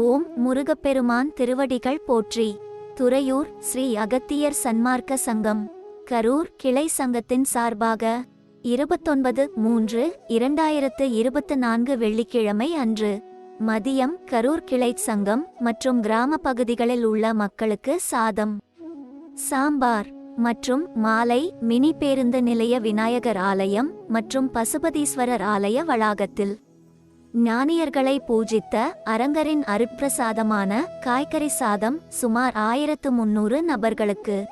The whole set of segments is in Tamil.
ஓம் முருகப்பெருமான் திருவடிகள் போற்றி. துறையூர் ஸ்ரீ அகத்தியர் சன்மார்க்க சங்கம். கரூர் கிளை சங்கத்தின் சார்பாக இருபத்தொன்பது மூன்று இரண்டாயிரத்து இருபத்து நான்கு வெள்ளிக்கிழமை அன்று மதியம் கரூர் கிளை சங்கம் மற்றும் கிராம பகுதிகளில் உள்ள மக்களுக்கு சாதம். சாம்பார் மற்றும் மாலை மினி பேருந்து நிலைய விநாயகர் ஆலயம் மற்றும் பசுபதீஸ்வரர் ஆலய வளாகத்தில் ஞானியர்களை பூஜித்த அரங்கரின் அருப்பிரசாதமான காய்கறி சாதம் சுமார் ஆயிரத்து முன்னூறு நபர்களுக்கு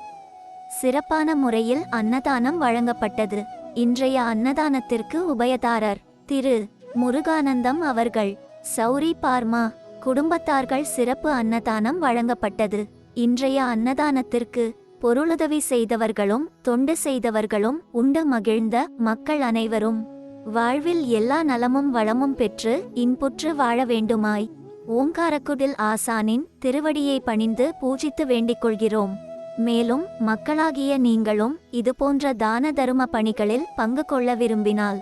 சிறப்பான முறையில் அன்னதானம் வழங்கப்பட்டது. இன்றைய அன்னதானத்திற்கு உபயதாரர் திரு. முருகானந்தம் அவர்கள் சௌரி பார்மா குடும்பத்தார்கள் சிறப்பு அன்னதானம் வழங்கப்பட்டது. இன்றைய அன்னதானத்திற்கு பொருளுதவி செய்தவர்களும் தொண்டு செய்தவர்களும் உண்டு மகிழ்ந்த மக்கள் அனைவரும் வாழ்வில் எல்லா நலமும் வளமும் பெற்று இன்புற்று வாழ வேண்டுமாய். ஓங்காரக்குடில் ஆசானின் திருவடியை பணிந்து பூஜித்து வேண்டிக் கொள்கிறோம். மேலும் மக்களாகிய நீங்களும் இதுபோன்ற தான தரும பணிகளில் பங்கு கொள்ள விரும்பினால்.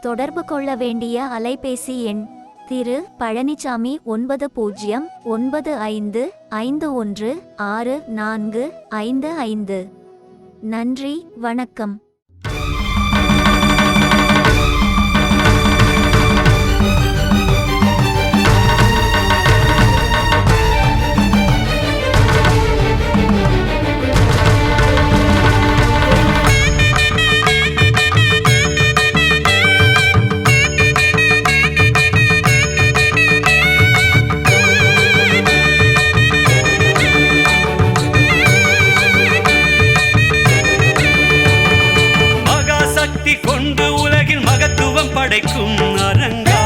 தொடர்பு கொள்ள வேண்டிய அலைபேசி எண் திரு பழனிசாமி ஒன்பது பூஜ்ஜியம் ஒன்பது ஐந்து ஐந்து ஒன்று ஆறு நான்கு ஐந்து ஐந்து. நன்றி வணக்கம். கிடைக்கும் அரங்கா?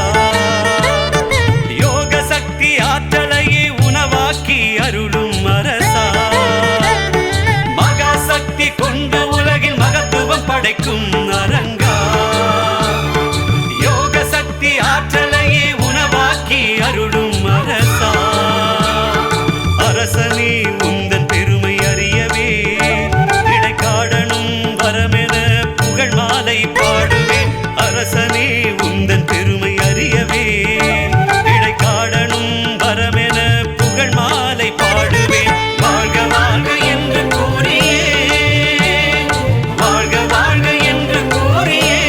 யோக சக்தி ஆற்றலையே உணவாக்கி அருளும் அரசா? மகாசக்தி கொண்டு உலகில் மகத்துவம் படைக்கும் உந்தன் பெருமை அறியவே. இடைக்காடனும் வரமென புகழ் மாலை பாடுவேன். வாழ்க வாழ்க என்று கூறியே. வாழ்க வாழ்க என்று கூறியே.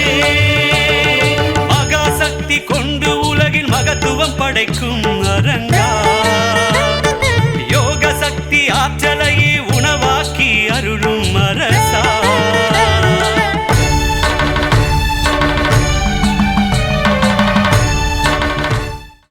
மகாசக்தி கொண்டு உலகின் மகத்துவம் படைக்கும் அரங்கா.